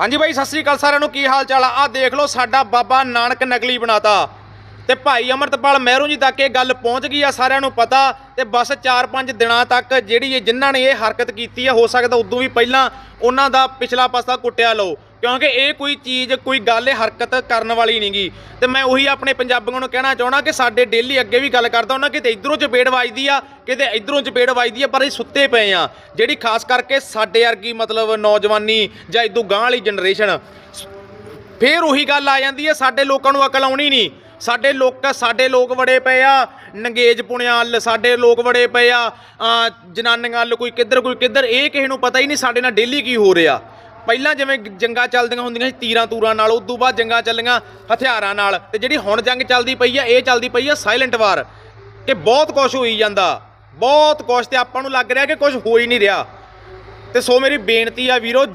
ਹਾਂਜੀ ਬਾਈ, ਸਤਿ ਸ੍ਰੀ ਅਕਾਲ ਸਾਰਿਆਂ ਨੂੰ। ਕੀ ਹਾਲ ਚਾਲ ਆ? ਆ ਦੇਖ ਲਓ, ਸਾਡਾ ਬਾਬਾ ਨਾਨਕ ਨਕਲੀ ਬਣਾਤਾ। ਤੇ ਭਾਈ ਅਮਰਤਪਾਲ ਮਹਿਰੂ ਜੀ ਤੱਕ ਇਹ ਗੱਲ ਪਹੁੰਚ ਗਈ ਆ, ਸਾਰਿਆਂ ਨੂੰ ਪਤਾ। ਤੇ ਬਸ 4-5 ਦਿਨਾਂ ਤੱਕ ਜਿਹੜੀ ਇਹ ਜਿਨ੍ਹਾਂ ਨੇ ਇਹ ਹਰਕਤ ਕੀਤੀ ਆ, ਹੋ ਸਕਦਾ ਉਦੋਂ ਵੀ ਪਹਿਲਾਂ ਉਹਨਾਂ ਦਾ ਪਿਛਲਾ ਪਾਸਾ ਕੁੱਟਿਆ ਲਓ। ਕਿਉਂਕਿ ਇਹ ਕੋਈ ਚੀਜ਼, ਕੋਈ ਗੱਲ, ਇਹ ਹਰਕਤ ਕਰਨ ਵਾਲੀ ਨਹੀਂਗੀ ਤੇ ਮੈਂ ਉਹੀ ਆਪਣੇ ਪੰਜਾਬੀਆਂ ਨੂੰ ਕਹਿਣਾ ਚਾਹਣਾ ਕਿ ਸਾਡੇ ਡੇਲੀ ਅੱਗੇ ਵੀ ਗੱਲ ਕਰਦਾ ਉਹਨਾਂ ਕਿਤੇ ਇਧਰੋਂ ਚਪੇੜ ਵੱਜਦੀ ਆ, ਕਿਤੇ ਇਧਰੋਂ ਚਪੇੜ ਵੱਜਦੀ ਆ, ਪਰ ਇਹ ਸੁੱਤੇ ਪਏ ਆ। ਜਿਹੜੀ ਖਾਸ ਕਰਕੇ ਸਾਡੇ ਵਰਗੀ ਮਤਲਬ ਨੌਜਵਾਨੀ ਜਾਂ ਇਦੋਂ ਗਾਂਹ ਵਾਲੀ ਜਨਰੇਸ਼ਨ ਫੇਰ ਉਹੀ ਗੱਲ ਆ ਜਾਂਦੀ ਹੈ ਸਾਡੇ ਲੋਕਾਂ ਨੂੰ ਅਕਲ ਆਉਣੀ ਨਹੀਂ ਸਾਡੇ ਲੋਕ ਸਾਡੇ ਲੋਕ ਵੜੇ ਪਏ ਆ, ਨੰਗੇਜ ਪੁਣਿਆਂ ਵੱਲ ਸਾਡੇ ਲੋਕ ਵੜੇ ਪਏ ਆ ਜਨਾਨੀਆਂ ਵੱਲ ਕੋਈ ਕਿੱਧਰ ਕੋਈ ਕਿੱਧਰ, ਇਹ ਕਿਸੇ ਨੂੰ ਪਤਾ ਹੀ ਨਹੀਂ ਸਾਡੇ ਨਾਲ ਡੇਲੀ ਕੀ ਹੋ ਰਿਹਾ। ਪਹਿਲਾਂ ਜਿਵੇਂ ਜੰਗਾਂ ਚੱਲਦੀਆਂ ਹੁੰਦੀਆਂ ਸੀ ਤੀਰਾਂ ਤੂਰਾਂ ਨਾਲ, ਉਦੋਂ ਬਾਅਦ ਜੰਗਾਂ ਚੱਲੀਆਂ ਹਥਿਆਰਾਂ ਨਾਲ ਤੇ ਜਿਹੜੀ ਹੁਣ ਜੰਗ ਚੱਲਦੀ ਪਈ ਆ, ਇਹ ਚੱਲਦੀ ਪਈ ਆ ਸਾਇਲੈਂਟ ਵਾਰ ਕਿ ਬਹੁਤ ਕੁਝ ਹੋਈ ਜਾਂਦਾ, ਬਹੁਤ ਕੁਝ ਤੇ ਆਪਾਂ ਨੂੰ ਲੱਗ ਰਿਹਾ ਕਿ ਕੁਝ ਹੋ ਹੀ ਨਹੀਂ ਰਿਹਾ। ਤੇ ਸੋ ਮੇਰੀ ਬੇਨਤੀ ਆ ਵੀਰੋ